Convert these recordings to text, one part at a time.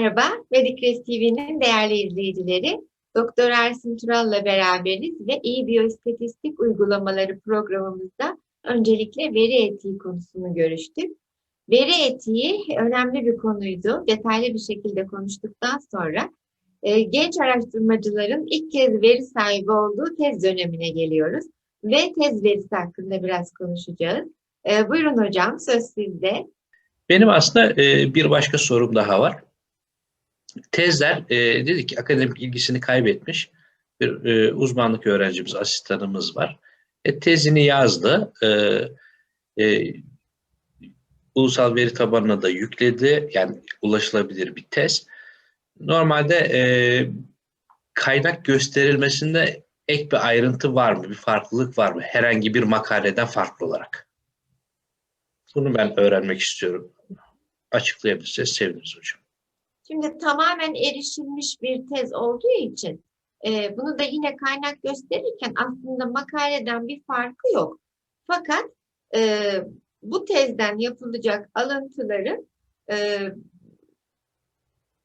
Merhaba, Medikres TV'nin değerli izleyicileri. Doktor Ersin Tural'la beraberiz ve iyi biyoistatistik uygulamaları programımızda öncelikle veri etiği konusunu görüştük. Veri etiği önemli bir konuydu. Detaylı bir şekilde konuştuktan sonra e, genç araştırmacıların ilk kez veri sahibi olduğu tez dönemine geliyoruz. Ve tez verisi hakkında biraz konuşacağız. E, buyurun hocam, söz sizde. Benim aslında e, bir başka sorum daha var. Tezler, e, dedik ki akademik ilgisini kaybetmiş bir e, uzmanlık öğrencimiz, asistanımız var. E, tezini yazdı. E, e, ulusal veri tabanına da yükledi. Yani ulaşılabilir bir tez. Normalde e, kaynak gösterilmesinde ek bir ayrıntı var mı? Bir farklılık var mı? Herhangi bir makaleden farklı olarak. Bunu ben öğrenmek istiyorum. Açıklayabilirseniz seviniriz hocam. Şimdi tamamen erişilmiş bir tez olduğu için e, bunu da yine kaynak gösterirken aslında makaleden bir farkı yok. Fakat e, bu tezden yapılacak alıntıları e,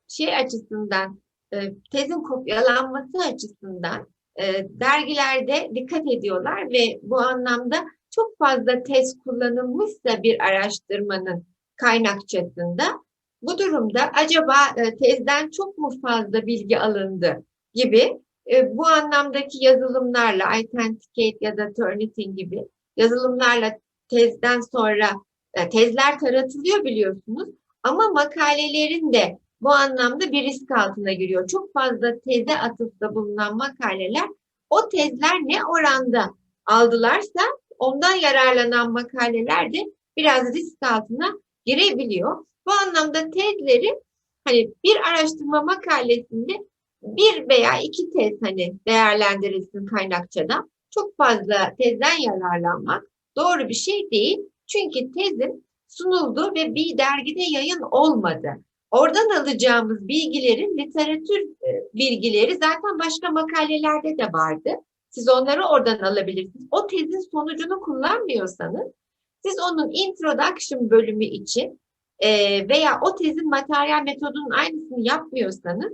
şey açısından, e, tezin kopyalanması açısından e, dergilerde dikkat ediyorlar ve bu anlamda çok fazla tez kullanılmışsa bir araştırmanın kaynakçasında bu durumda acaba e, tezden çok mu fazla bilgi alındı gibi e, bu anlamdaki yazılımlarla Authenticate ya da Turnitin gibi yazılımlarla tezden sonra e, tezler taratılıyor biliyorsunuz ama makalelerin de bu anlamda bir risk altına giriyor. Çok fazla teze atıfta bulunan makaleler o tezler ne oranda aldılarsa ondan yararlanan makaleler de biraz risk altına girebiliyor. Bu anlamda tezleri hani bir araştırma makalesinde bir veya iki tez hani değerlendirilsin kaynakçadan. Çok fazla tezden yararlanmak doğru bir şey değil. Çünkü tezin sunuldu ve bir dergide yayın olmadı. Oradan alacağımız bilgilerin literatür e, bilgileri zaten başka makalelerde de vardı. Siz onları oradan alabilirsiniz. O tezin sonucunu kullanmıyorsanız siz onun introduction bölümü için e, veya o tezin materyal metodunun aynısını yapmıyorsanız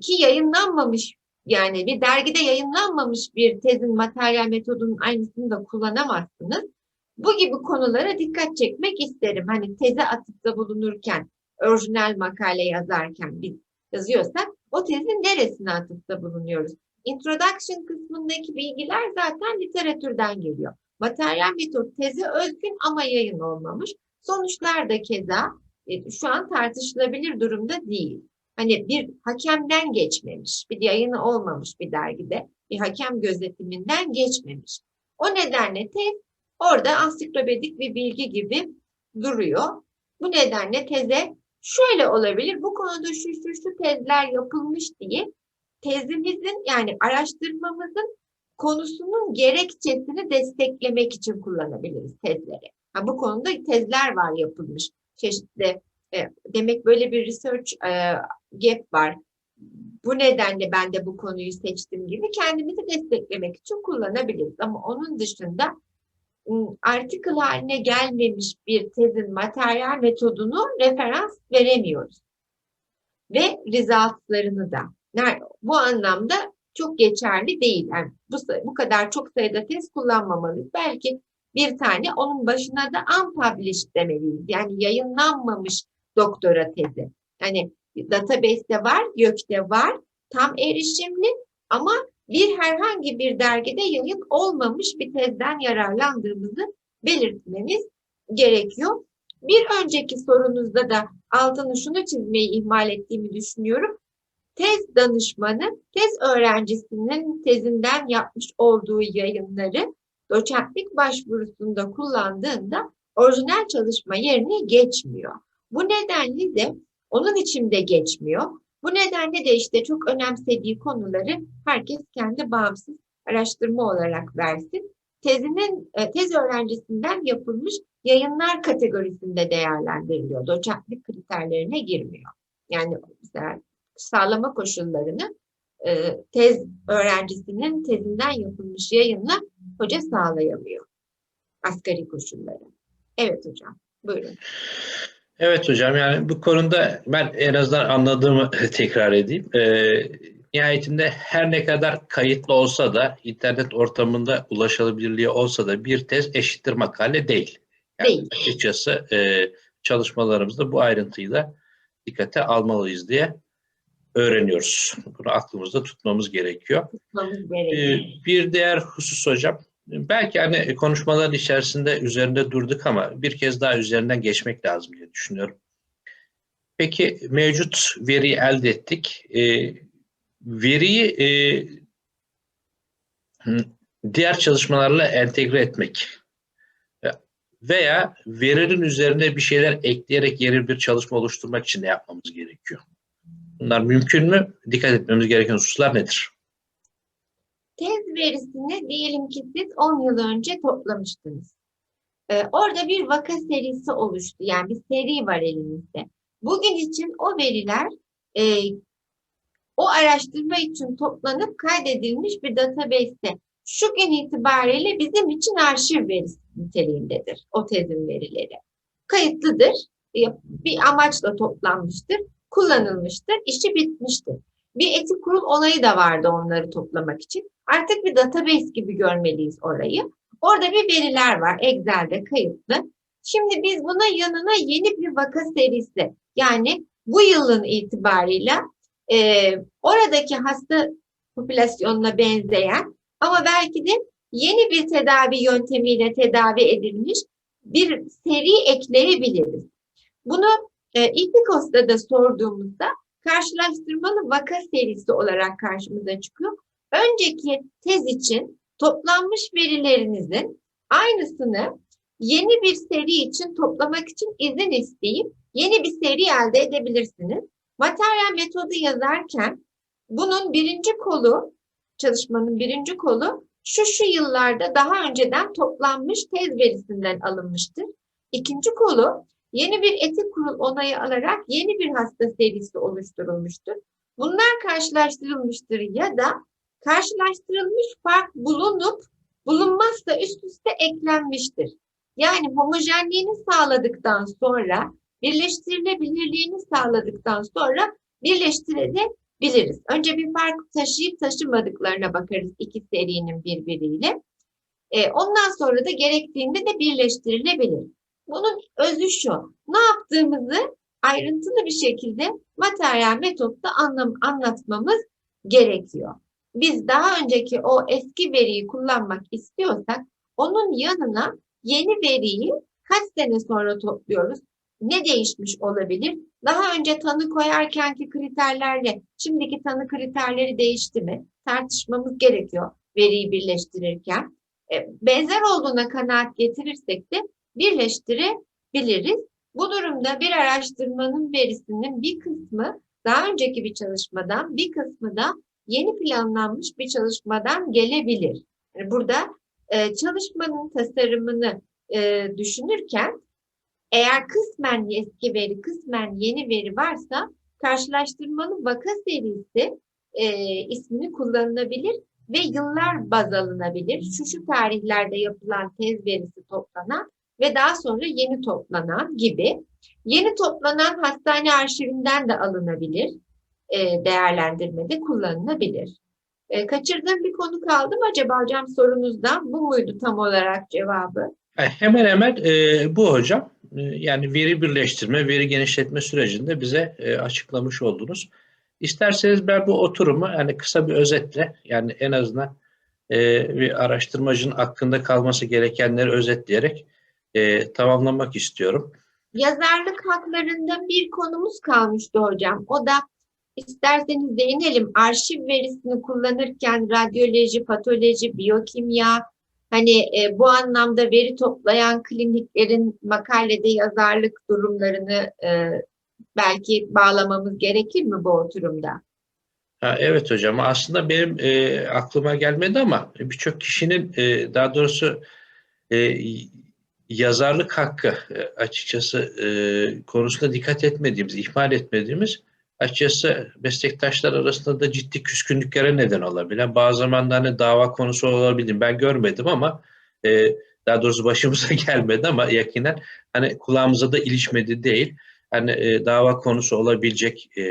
ki yayınlanmamış yani bir dergide yayınlanmamış bir tezin materyal metodunun aynısını da kullanamazsınız. Bu gibi konulara dikkat çekmek isterim. Hani teze atıfta bulunurken, orijinal makale yazarken biz yazıyorsak o tezin neresine atıfta bulunuyoruz? Introduction kısmındaki bilgiler zaten literatürden geliyor. Materyal metot tezi özgün ama yayın olmamış. Sonuçlar da keza e, şu an tartışılabilir durumda değil. Hani bir hakemden geçmemiş, bir yayını olmamış bir dergide, bir hakem gözetiminden geçmemiş. O nedenle tez orada ansiklopedik bir bilgi gibi duruyor. Bu nedenle teze şöyle olabilir, bu konuda şu şu şu tezler yapılmış diye tezimizin yani araştırmamızın konusunun gerekçesini desteklemek için kullanabiliriz tezleri. Ha, bu konuda tezler var yapılmış çeşitli. E, demek böyle bir research e, gap var. Bu nedenle ben de bu konuyu seçtim gibi kendimizi desteklemek için kullanabiliriz. Ama onun dışında article haline gelmemiş bir tezin materyal metodunu referans veremiyoruz. Ve resultslarını da. Bu anlamda çok geçerli değil. Yani bu, bu kadar çok sayıda tez kullanmamalıyız. Belki bir tane onun başına da unpublished demeliyiz. Yani yayınlanmamış doktora tezi. Yani database'te var, YÖK'te var, tam erişimli ama bir herhangi bir dergide yayın olmamış bir tezden yararlandığımızı belirtmemiz gerekiyor. Bir önceki sorunuzda da altını şunu çizmeyi ihmal ettiğimi düşünüyorum. Tez danışmanı, tez öğrencisinin tezinden yapmış olduğu yayınları doçentlik başvurusunda kullandığında orijinal çalışma yerine geçmiyor. Bu nedenle de onun içinde geçmiyor. Bu nedenle de işte çok önemsediği konuları herkes kendi bağımsız araştırma olarak versin. Tezinin e, tez öğrencisinden yapılmış yayınlar kategorisinde değerlendiriliyor. Doçentlik kriterlerine girmiyor. Yani mesela sağlama koşullarını e, tez öğrencisinin tezinden yapılmış yayınla hoca sağlayamıyor. Asgari koşulları. Evet hocam. Buyurun. Evet hocam yani bu konuda ben en azından anladığımı tekrar edeyim. Ee, nihayetinde her ne kadar kayıtlı olsa da internet ortamında ulaşılabilirliği olsa da bir tez eşittir makale değil. Yani Değil. Açıkçası e, çalışmalarımızda bu ayrıntıyı da dikkate almalıyız diye öğreniyoruz. Bunu aklımızda tutmamız gerekiyor. Tutmamız Ee, gerekiyor. Bir diğer husus hocam, belki hani konuşmaların içerisinde üzerinde durduk ama bir kez daha üzerinden geçmek lazım diye düşünüyorum. Peki mevcut veriyi elde ettik. Ee, veriyi e, diğer çalışmalarla entegre etmek e, veya verinin üzerine bir şeyler ekleyerek yeni bir çalışma oluşturmak için ne yapmamız gerekiyor? Bunlar mümkün mü? Dikkat etmemiz gereken hususlar nedir? Tez verisini diyelim ki siz 10 yıl önce toplamıştınız. Ee, orada bir vaka serisi oluştu. Yani bir seri var elimizde. Bugün için o veriler e, o araştırma için toplanıp kaydedilmiş bir database'te şu gün itibariyle bizim için arşiv verisi niteliğindedir o tezin verileri. Kayıtlıdır, e, bir amaçla toplanmıştır, kullanılmıştır, işi bitmiştir. Bir etik kurul onayı da vardı onları toplamak için. Artık bir database gibi görmeliyiz orayı. Orada bir veriler var Excel'de kayıtlı. Şimdi biz buna yanına yeni bir vaka serisi yani bu yılın itibarıyla e, oradaki hasta popülasyonuna benzeyen ama belki de yeni bir tedavi yöntemiyle tedavi edilmiş bir seri ekleyebiliriz. Bunu e, İPIKOS'ta da sorduğumuzda karşılaştırmalı vaka serisi olarak karşımıza çıkıyor. Önceki tez için toplanmış verilerinizin aynısını yeni bir seri için toplamak için izin isteyip yeni bir seri elde edebilirsiniz. Materyal metodu yazarken bunun birinci kolu, çalışmanın birinci kolu şu şu yıllarda daha önceden toplanmış tez verisinden alınmıştır. İkinci kolu yeni bir etik kurul onayı alarak yeni bir hasta serisi oluşturulmuştur. Bunlar karşılaştırılmıştır ya da karşılaştırılmış fark bulunup bulunmazsa üst üste eklenmiştir. Yani homojenliğini sağladıktan sonra birleştirilebilirliğini sağladıktan sonra birleştirebiliriz. Önce bir fark taşıyıp taşımadıklarına bakarız iki serinin birbiriyle. E, ondan sonra da gerektiğinde de birleştirilebilir. Bunun özü şu. Ne yaptığımızı ayrıntılı bir şekilde materyal metotta anlam anlatmamız gerekiyor. Biz daha önceki o eski veriyi kullanmak istiyorsak onun yanına yeni veriyi kaç sene sonra topluyoruz? Ne değişmiş olabilir? Daha önce tanı koyarkenki kriterlerle şimdiki tanı kriterleri değişti mi? Tartışmamız gerekiyor veriyi birleştirirken. E, benzer olduğuna kanaat getirirsek de birleştirebiliriz. Bu durumda bir araştırmanın verisinin bir kısmı daha önceki bir çalışmadan, bir kısmı da yeni planlanmış bir çalışmadan gelebilir. Yani burada e, çalışmanın tasarımını e, düşünürken eğer kısmen eski veri, kısmen yeni veri varsa karşılaştırmalı vaka serisi e, ismini kullanılabilir ve yıllar baz alınabilir. Şu şu tarihlerde yapılan tez verisi toplanan ve daha sonra yeni toplanan gibi. Yeni toplanan hastane arşivinden de alınabilir, e, değerlendirmede kullanılabilir. E, kaçırdığım bir konu kaldı mı acaba hocam sorunuzdan? Bu muydu tam olarak cevabı? E, Hemen hemen e, bu hocam. Yani veri birleştirme, veri genişletme sürecinde bize e, açıklamış oldunuz. İsterseniz ben bu oturumu yani kısa bir özetle yani en azından e, bir araştırmacının aklında kalması gerekenleri özetleyerek e, tamamlamak istiyorum. Yazarlık haklarında bir konumuz kalmıştı hocam. O da isterseniz değinelim. Arşiv verisini kullanırken radyoloji, patoloji, biyokimya, hani e, bu anlamda veri toplayan kliniklerin makalede yazarlık durumlarını e, belki bağlamamız gerekir mi bu oturumda? Ha, evet hocam aslında benim e, aklıma gelmedi ama birçok kişinin e, daha doğrusu e, yazarlık hakkı e, açıkçası e, konusunda dikkat etmediğimiz, ihmal etmediğimiz açıkçası meslektaşlar arasında da ciddi küskünlüklere neden olabilen bazı zaman da hani dava konusu olabilir. Ben görmedim ama e, daha doğrusu başımıza gelmedi ama yakinen hani kulağımıza da ilişmedi değil. Hani e, dava konusu olabilecek e,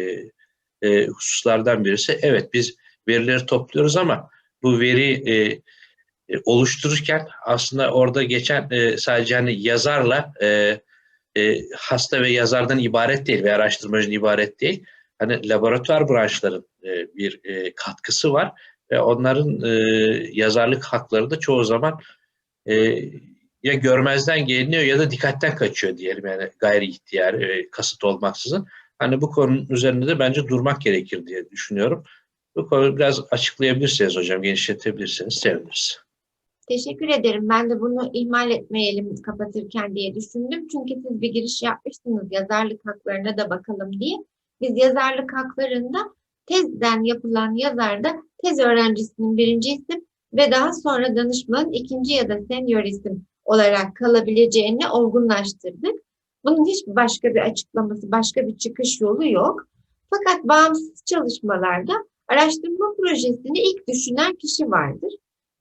e, hususlardan birisi. Evet biz verileri topluyoruz ama bu veri e, oluştururken aslında orada geçen e, sadece hani yazarla e, e, hasta ve yazardan ibaret değil ve araştırmacının ibaret değil. Hani laboratuvar branşların e, bir e, katkısı var ve onların e, yazarlık hakları da çoğu zaman e, ya görmezden geliniyor ya da dikkatten kaçıyor diyelim yani gayri ihtiyar, e, kasıt olmaksızın. Hani bu konunun üzerinde de bence durmak gerekir diye düşünüyorum. Bu konuyu biraz açıklayabilirseniz hocam, genişletebilirseniz seviniriz. Teşekkür ederim. Ben de bunu ihmal etmeyelim kapatırken diye düşündüm. Çünkü siz bir giriş yapmıştınız yazarlık haklarına da bakalım diye. Biz yazarlık haklarında tezden yapılan yazarda tez öğrencisinin birinci isim ve daha sonra danışmanın ikinci ya da senior isim olarak kalabileceğini olgunlaştırdık. Bunun hiç başka bir açıklaması, başka bir çıkış yolu yok. Fakat bağımsız çalışmalarda araştırma projesini ilk düşünen kişi vardır.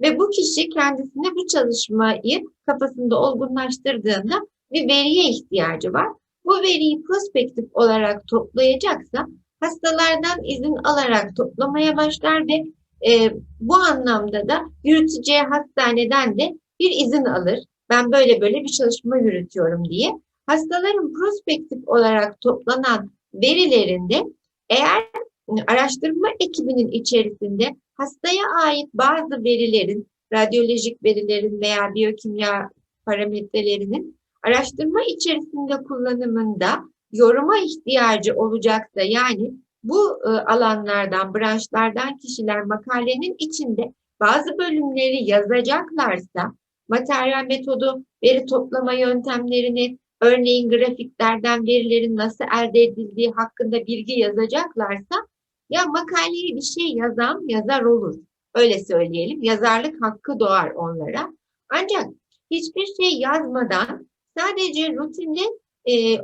Ve bu kişi kendisine bu çalışmayı kafasında olgunlaştırdığında bir veriye ihtiyacı var. Bu veriyi prospektif olarak toplayacaksa hastalardan izin alarak toplamaya başlar ve e, bu anlamda da yürüteceği hastaneden de bir izin alır. Ben böyle böyle bir çalışma yürütüyorum diye. Hastaların prospektif olarak toplanan verilerinde eğer araştırma ekibinin içerisinde hastaya ait bazı verilerin, radyolojik verilerin veya biyokimya parametrelerinin araştırma içerisinde kullanımında yoruma ihtiyacı olacaksa yani bu e, alanlardan, branşlardan kişiler makalenin içinde bazı bölümleri yazacaklarsa materyal metodu, veri toplama yöntemlerini, örneğin grafiklerden verilerin nasıl elde edildiği hakkında bilgi yazacaklarsa ya makaleye bir şey yazan yazar olur. Öyle söyleyelim. Yazarlık hakkı doğar onlara. Ancak hiçbir şey yazmadan sadece rutinde e,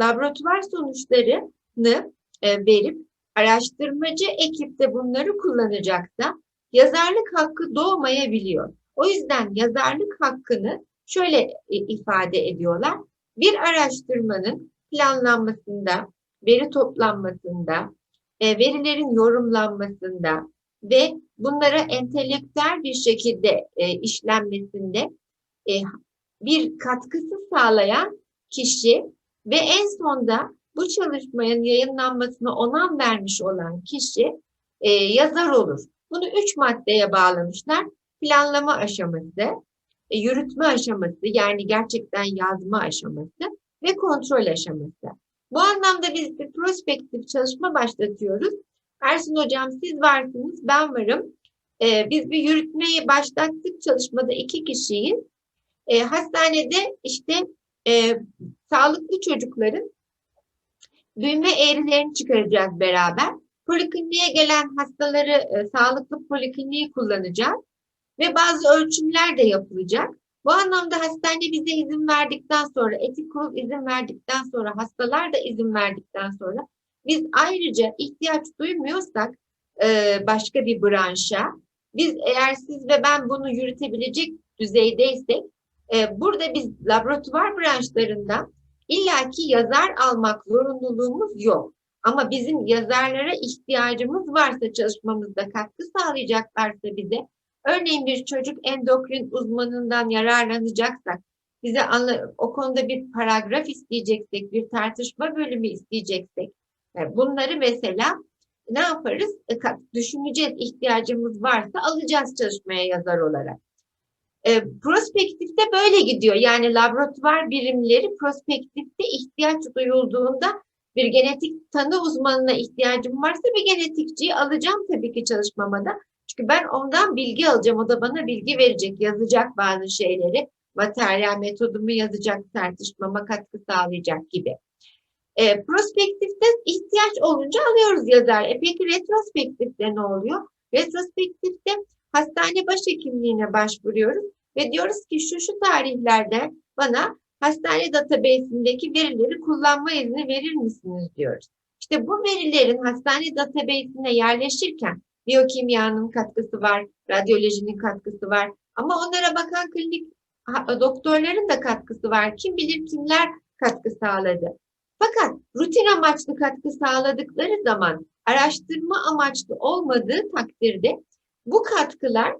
laboratuvar sonuçlarını e, verip araştırmacı ekipte bunları kullanacaksa yazarlık hakkı doğmayabiliyor. O yüzden yazarlık hakkını şöyle e, ifade ediyorlar. Bir araştırmanın planlanmasında, veri toplanmasında, e, verilerin yorumlanmasında ve bunlara entelektüel bir şekilde e, işlenmesinde e, bir katkısı sağlayan kişi ve en sonda bu çalışmanın yayınlanmasına onan vermiş olan kişi yazar olur. Bunu üç maddeye bağlamışlar. Planlama aşaması, yürütme aşaması yani gerçekten yazma aşaması ve kontrol aşaması. Bu anlamda biz bir prospektif çalışma başlatıyoruz. Ersin Hocam siz varsınız, ben varım. Ee, biz bir yürütmeyi başlattık çalışmada iki kişiyiz. Ee, hastanede işte e, sağlıklı çocukların büyüme eğrilerini çıkaracağız beraber. Polikliniğe gelen hastaları e, sağlıklı polikliniği kullanacağız ve bazı ölçümler de yapılacak. Bu anlamda hastane bize izin verdikten sonra, etik kurul izin verdikten sonra, hastalar da izin verdikten sonra biz ayrıca ihtiyaç duymuyorsak e, başka bir branşa, biz eğer siz ve ben bunu yürütebilecek düzeydeysek, e, burada biz laboratuvar branşlarından illaki yazar almak zorunluluğumuz yok. Ama bizim yazarlara ihtiyacımız varsa çalışmamızda katkı sağlayacaklarsa bize Örneğin bir çocuk endokrin uzmanından yararlanacaksak, bize o konuda bir paragraf isteyeceksek, bir tartışma bölümü isteyeceksek, e, bunları mesela ne yaparız? E, düşüneceğiz, ihtiyacımız varsa alacağız çalışmaya yazar olarak. E, prospektifte böyle gidiyor. Yani laboratuvar birimleri prospektifte ihtiyaç duyulduğunda bir genetik tanı uzmanına ihtiyacım varsa bir genetikçiyi alacağım tabii ki çalışmama da. Çünkü ben ondan bilgi alacağım. O da bana bilgi verecek, yazacak bazı şeyleri. Materyal metodumu yazacak, tartışmama katkı sağlayacak gibi. E, prospektifte ihtiyaç olunca alıyoruz yazar. E peki retrospektifte ne oluyor? Retrospektifte hastane başhekimliğine başvuruyoruz ve diyoruz ki şu şu tarihlerde bana hastane database'indeki verileri kullanma izni verir misiniz diyoruz. İşte bu verilerin hastane database'ine yerleşirken Biyokimyanın katkısı var, radyolojinin katkısı var. Ama onlara bakan klinik doktorların da katkısı var. Kim bilir kimler katkı sağladı. Fakat rutin amaçlı katkı sağladıkları zaman araştırma amaçlı olmadığı takdirde bu katkılar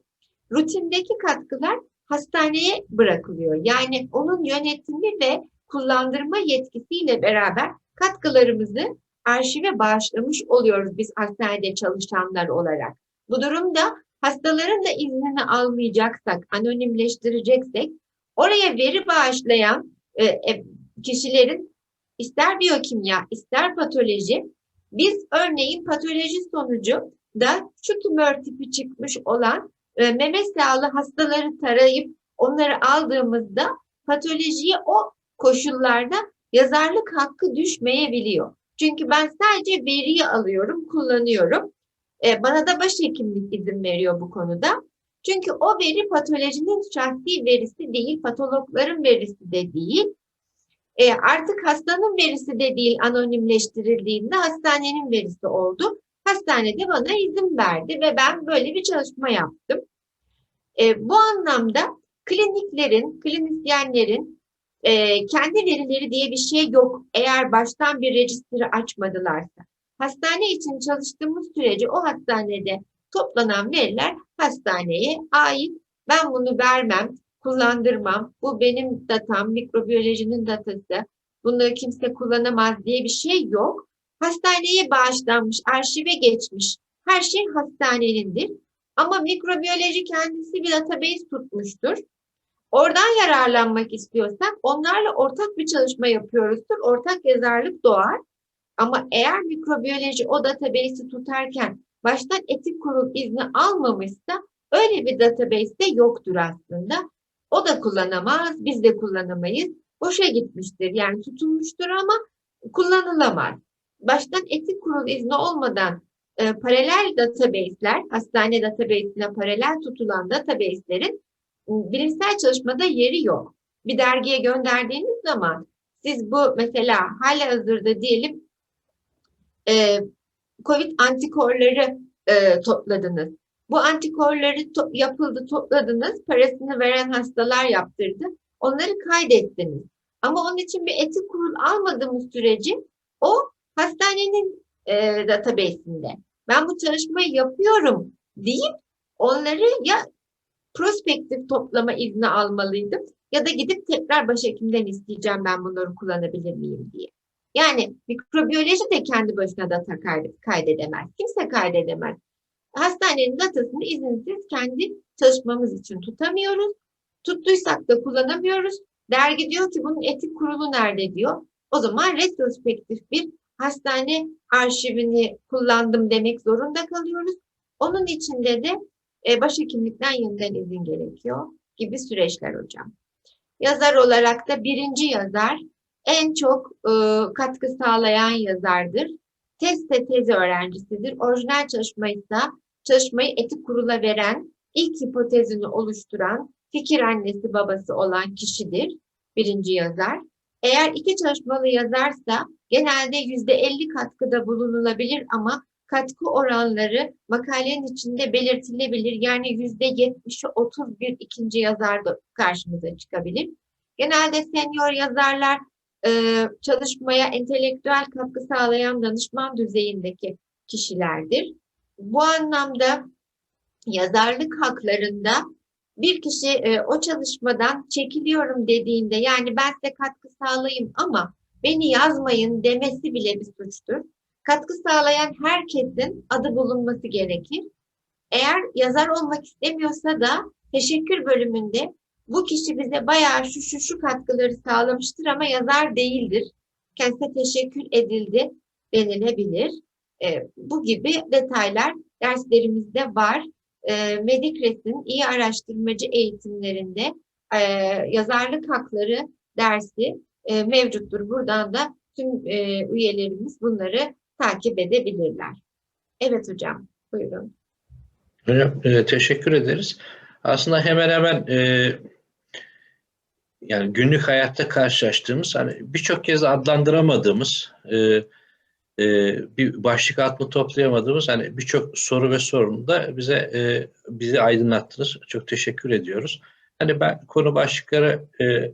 rutindeki katkılar hastaneye bırakılıyor. Yani onun yönetimi ve kullandırma yetkisiyle beraber katkılarımızı arşive bağışlamış oluyoruz biz hastanede çalışanlar olarak. Bu durumda hastaların da iznini almayacaksak, anonimleştireceksek oraya veri bağışlayan e, e, kişilerin ister biyokimya, ister patoloji, biz örneğin patoloji sonucu da şu tümör tipi çıkmış olan e, meme sağlı hastaları tarayıp onları aldığımızda patolojiye o koşullarda yazarlık hakkı düşmeyebiliyor. Çünkü ben sadece veriyi alıyorum, kullanıyorum. E, bana da başhekimlik izin veriyor bu konuda. Çünkü o veri patolojinin şahsi verisi değil, patologların verisi de değil. E, artık hastanın verisi de değil anonimleştirildiğinde hastanenin verisi oldu. Hastanede bana izin verdi ve ben böyle bir çalışma yaptım. E, bu anlamda kliniklerin, klinisyenlerin e, kendi verileri diye bir şey yok eğer baştan bir registri açmadılarsa. Hastane için çalıştığımız sürece o hastanede toplanan veriler hastaneye ait. Ben bunu vermem, kullandırmam. Bu benim datam, mikrobiyolojinin datası. Bunu kimse kullanamaz diye bir şey yok. Hastaneye bağışlanmış, arşive geçmiş. Her şey hastanenindir. Ama mikrobiyoloji kendisi bir database tutmuştur. Oradan yararlanmak istiyorsak onlarla ortak bir çalışma yapıyoruzdur. Ortak yazarlık doğar. Ama eğer mikrobiyoloji o database'i tutarken baştan etik kurul izni almamışsa öyle bir database de yoktur aslında. O da kullanamaz, biz de kullanamayız. Boşa gitmiştir. Yani tutulmuştur ama kullanılamaz. Baştan etik kurul izni olmadan e, paralel database'ler, hastane database'ine paralel tutulan database'lerin bilimsel çalışmada yeri yok. Bir dergiye gönderdiğiniz zaman siz bu mesela hala hazırda diyelim e, COVID antikorları e, topladınız. Bu antikorları to yapıldı, topladınız, parasını veren hastalar yaptırdı. Onları kaydettiniz. Ama onun için bir etik kurul almadığımız sürece o hastanenin e, database'inde. Ben bu çalışmayı yapıyorum deyip onları ya prospektif toplama izni almalıydım ya da gidip tekrar başhekimden isteyeceğim ben bunları kullanabilir miyim diye. Yani mikrobiyoloji de kendi başına data kaydedemez. Kimse kaydedemez. Hastanenin datasını izinsiz kendi çalışmamız için tutamıyoruz. Tuttuysak da kullanamıyoruz. Dergi diyor ki bunun etik kurulu nerede diyor. O zaman retrospektif bir hastane arşivini kullandım demek zorunda kalıyoruz. Onun içinde de e, başhekimlikten yeniden izin gerekiyor gibi süreçler hocam. Yazar olarak da birinci yazar en çok e, katkı sağlayan yazardır. Tez de tez öğrencisidir. Orijinal çalışmaysa çalışmayı etik kurula veren, ilk hipotezini oluşturan, fikir annesi babası olan kişidir birinci yazar. Eğer iki çalışmalı yazarsa genelde yüzde elli katkıda bulunulabilir ama katkı oranları makalenin içinde belirtilebilir. Yani yüzde yetmişi otuz bir ikinci yazar da karşımıza çıkabilir. Genelde senior yazarlar e, çalışmaya entelektüel katkı sağlayan danışman düzeyindeki kişilerdir. Bu anlamda yazarlık haklarında bir kişi e, o çalışmadan çekiliyorum dediğinde yani ben size katkı sağlayayım ama beni yazmayın demesi bile bir suçtur. Katkı sağlayan herkesin adı bulunması gerekir. Eğer yazar olmak istemiyorsa da teşekkür bölümünde bu kişi bize bayağı şu şu şu katkıları sağlamıştır ama yazar değildir. Kendisine teşekkür edildi denilebilir. E, bu gibi detaylar derslerimizde var. E, Medikres'in iyi araştırmacı eğitimlerinde e, yazarlık hakları dersi e, mevcuttur. Buradan da tüm e, üyelerimiz bunları takip edebilirler. Evet hocam, buyurun. Hocam e, teşekkür ederiz. Aslında hemen hemen e, yani günlük hayatta karşılaştığımız hani birçok kez adlandıramadığımız e, e, bir başlık altında toplayamadığımız hani birçok soru ve sorunu da bize e, bizi aydınlattınız. Çok teşekkür ediyoruz. Hani ben konu başlıkları e,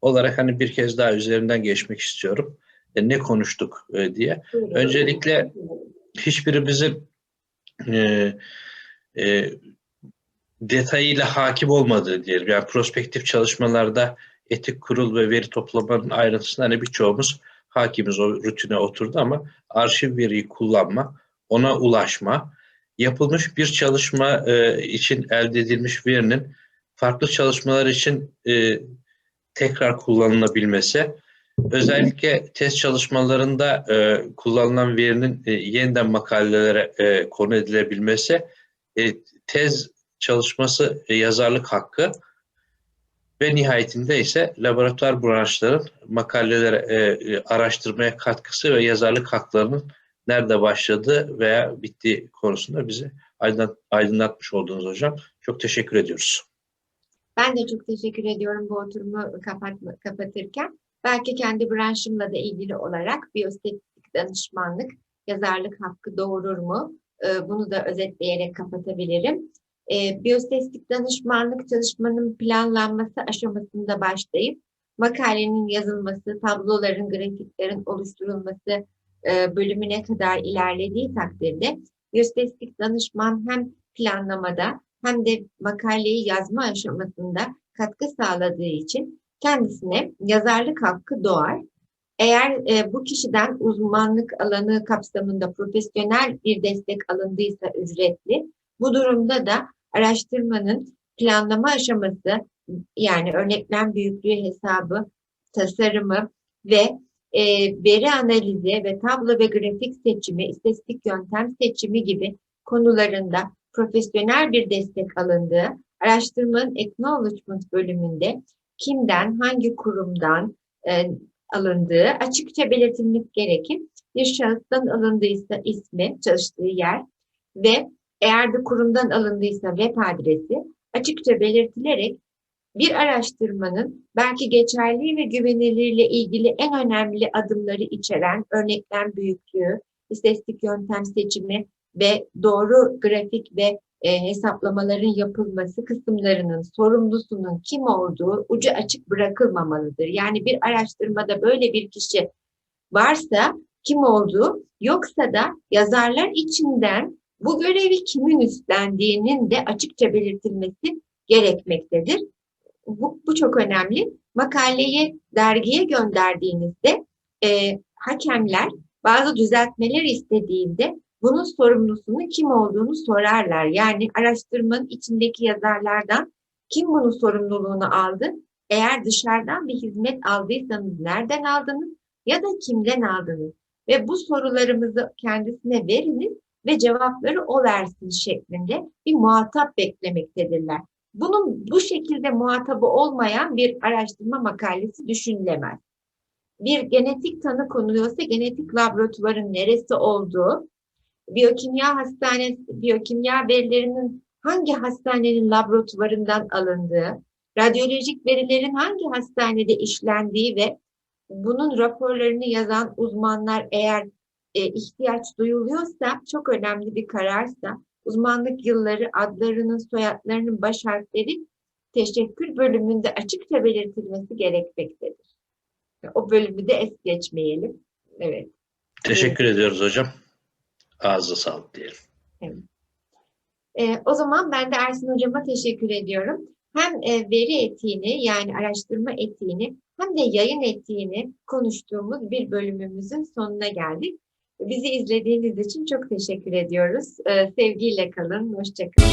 olarak hani bir kez daha üzerinden geçmek istiyorum. E, ne konuştuk e, diye. Öncelikle hiçbirimizin e, e, detayıyla hakim olmadığı diyelim. Yani prospektif çalışmalarda etik kurul ve veri toplamanın ayrıntısına hani birçoğumuz hakimiz o rutine oturdu ama arşiv veriyi kullanma, ona ulaşma, yapılmış bir çalışma e, için elde edilmiş verinin farklı çalışmalar için e, tekrar kullanılabilmesi, özellikle test çalışmalarında e, kullanılan verinin e, yeniden makalelere e, konu edilebilmesi, e, tez çalışması e, yazarlık hakkı ve nihayetinde ise laboratuvar branşların makalelere e, e, araştırmaya katkısı ve yazarlık haklarının nerede başladığı veya bittiği konusunda bizi aydın, aydınlatmış oldunuz hocam. Çok teşekkür ediyoruz. Ben de çok teşekkür ediyorum bu oturumu kapatma, kapatırken. Belki kendi branşımla da ilgili olarak biyostatistik danışmanlık, yazarlık hakkı doğurur mu? Ee, bunu da özetleyerek kapatabilirim. Ee, biyostatistik danışmanlık çalışmanın planlanması aşamasında başlayıp makalenin yazılması, tabloların, grafiklerin oluşturulması e, bölümüne kadar ilerlediği takdirde biyostatistik danışman hem planlamada hem de makaleyi yazma aşamasında katkı sağladığı için kendisine yazarlık hakkı doğar. Eğer e, bu kişiden uzmanlık alanı kapsamında profesyonel bir destek alındıysa ücretli, bu durumda da araştırmanın planlama aşaması yani örneklem büyüklüğü hesabı, tasarımı ve e, veri analizi ve tablo ve grafik seçimi, istatistik yöntem seçimi gibi konularında profesyonel bir destek alındığı, araştırmanın acknowledgement bölümünde kimden, hangi kurumdan e, alındığı açıkça belirtilmek gerekir. Bir şahıstan alındıysa ismi, çalıştığı yer ve eğer bir kurumdan alındıysa web adresi açıkça belirtilerek bir araştırmanın belki geçerliği ve güvenilirliğiyle ilgili en önemli adımları içeren örneklem büyüklüğü, istatistik yöntem seçimi ve doğru grafik ve e, hesaplamaların yapılması kısımlarının sorumlusunun kim olduğu ucu açık bırakılmamalıdır. Yani bir araştırmada böyle bir kişi varsa kim olduğu yoksa da yazarlar içinden bu görevi kimin üstlendiğinin de açıkça belirtilmesi gerekmektedir. Bu, bu çok önemli. Makaleyi dergiye gönderdiğinizde e, hakemler bazı düzeltmeler istediğinde bunun sorumlusunun kim olduğunu sorarlar. Yani araştırmanın içindeki yazarlardan kim bunun sorumluluğunu aldı? Eğer dışarıdan bir hizmet aldıysanız nereden aldınız ya da kimden aldınız? Ve bu sorularımızı kendisine veriniz ve cevapları o versin şeklinde bir muhatap beklemektedirler. Bunun bu şekilde muhatabı olmayan bir araştırma makalesi düşünülemez. Bir genetik tanı konuluyorsa genetik laboratuvarın neresi olduğu, biyokimya hastanesi, biyokimya verilerinin hangi hastanenin laboratuvarından alındığı, radyolojik verilerin hangi hastanede işlendiği ve bunun raporlarını yazan uzmanlar eğer e, ihtiyaç duyuluyorsa, çok önemli bir kararsa, uzmanlık yılları, adlarının, soyadlarının baş harfleri teşekkür bölümünde açıkça belirtilmesi gerekmektedir. O bölümü de es geçmeyelim. Evet. Teşekkür ediyoruz hocam. Ağzı sağlık diyelim. E, o zaman ben de Ersin Hocama teşekkür ediyorum. Hem e, veri etiğini yani araştırma etiğini hem de yayın etiğini konuştuğumuz bir bölümümüzün sonuna geldik. Bizi izlediğiniz için çok teşekkür ediyoruz. E, sevgiyle kalın, hoşçakalın.